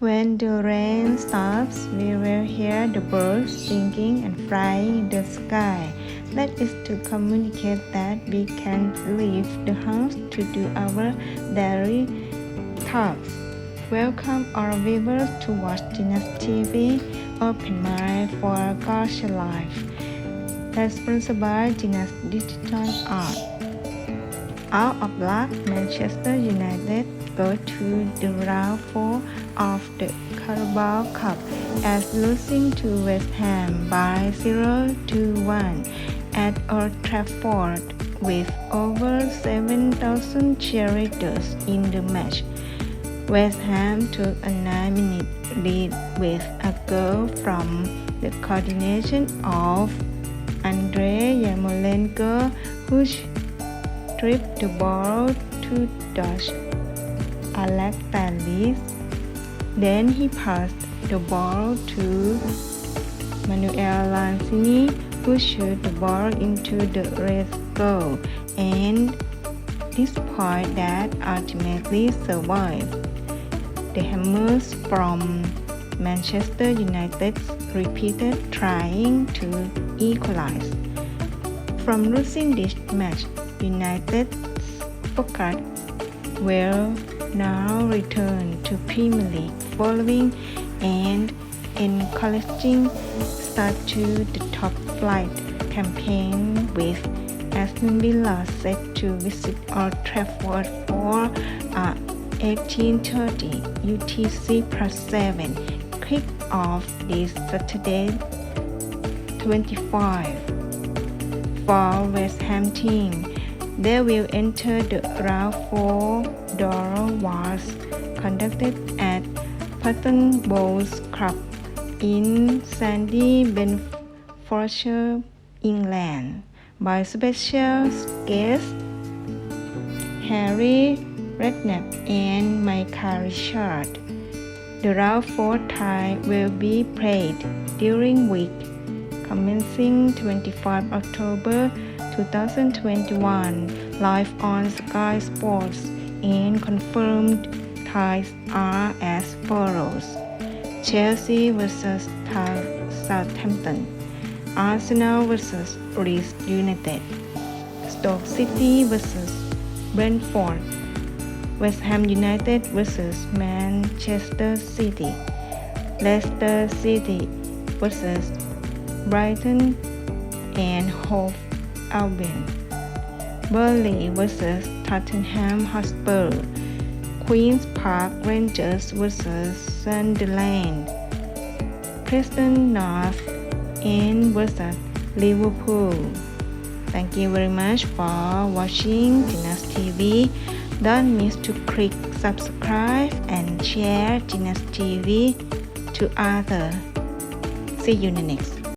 When the rain stops, we will hear the birds singing and flying in the sky. That is to communicate that we can leave the house to do our daily tasks. Welcome our viewers to watch Genius TV. Open mind for culture life. That's sponsored by Genius Digital Art. Out of luck, Manchester United go to the round four of the Carabao Cup as losing to West Ham by 0 to 1 at Old Trafford with over 7,000 cheerleaders in the match. West Ham took a 9-minute lead with a goal from the coordination of Andrei Yarmolenko who ball to Dutch Alex Telles. Then he passed the ball to Manuel Lanzini who shot the ball into the red goal and this point that ultimately survived. The Hammers from Manchester United repeated trying to equalize. From losing this match, United's focus will now return to Premier League following an encouraging start to the top flight campaign with Aston Villa set to visit Old Trafford for uh, a 1830 UTC plus 7 kick off this Saturday 25 for West Ham team. They will enter the round 4 door was conducted at Patton Bowls Club in Sandy, Bedfordshire, England by special guests Harry Redknapp and Michael Richard. The round 4 tie will be played during week commencing 25 October 2021 live on Sky Sports and confirmed ties are as follows. Chelsea vs Southampton, Arsenal vs Leeds United, Stoke City vs Brentford, West Ham United vs Manchester City, Leicester City vs Brighton and Hove Albion, Burnley vs Tottenham Hotspur, Queen's Park Rangers vs Sunderland, Preston North End vs Liverpool. Thank you very much for watching Genius TV. Don't miss to click subscribe and share Genius TV to others. See you in the next